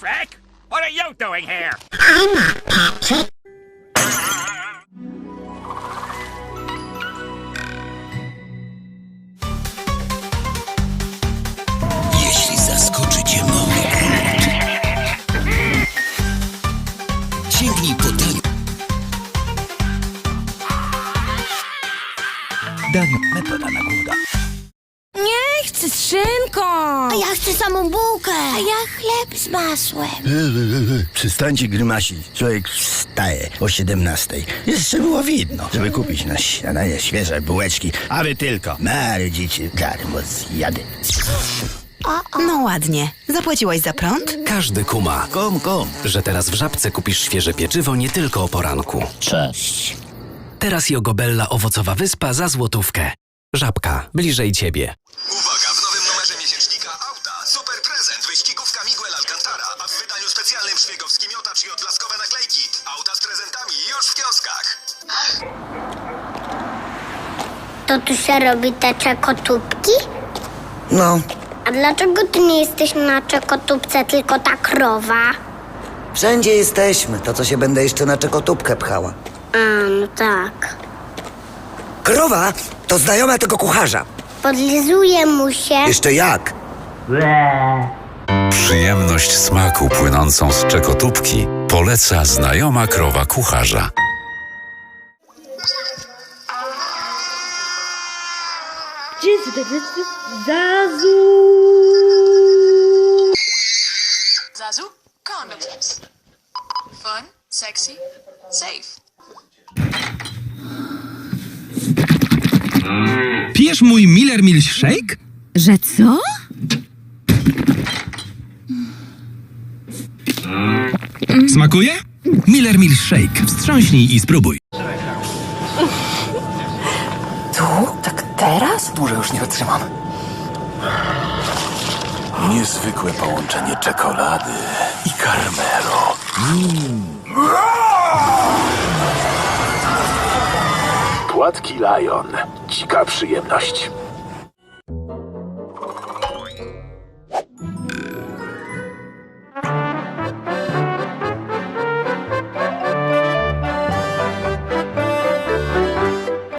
Patrick! What are you doing here? I'm not Patrick. Jeśli zaskoczy cię mały kurcz, sięgnij po Daniu. Daniu, metoda na głoda. Chcę z szynką. A ja chcę samą bułkę. A ja chleb z masłem. Przestańcie grymasić. Człowiek wstaje o 17. Jeszcze było widno, żeby kupić na śniadanie świeże bułeczki, a wy tylko marudzicie darmo zjady. No ładnie. Zapłaciłaś za prąd? Każdy kuma, Kom, kom. że teraz w Żabce kupisz świeże pieczywo nie tylko o poranku. Cześć. Teraz Jogobella owocowa wyspa za złotówkę. Żabka, bliżej ciebie. Szpiegowski miotacz i odblaskowe naklejki. Auta z prezentami już w kioskach. To tu się robi te czekotubki? No, A dlaczego ty nie jesteś na czekotubce, tylko ta krowa? wszędzie jesteśmy. To co się będę jeszcze na czekotubkę pchała. A, no tak. Krowa to znajoma tego kucharza. Podlizuje mu się. Jeszcze jak? Przyjemność smaku płynącą z czekotubki poleca znajoma krowa kucharza. Zazu condoms. Fun, sexy, safe. Pijesz mój Miller Milkshake? Że co? Smakuje? Miller Milkshake. Wstrząśnij i spróbuj. Dłużej już nie wytrzymam. Niezwykłe połączenie czekolady i karmelu. Płatki Lion. Dzika przyjemność.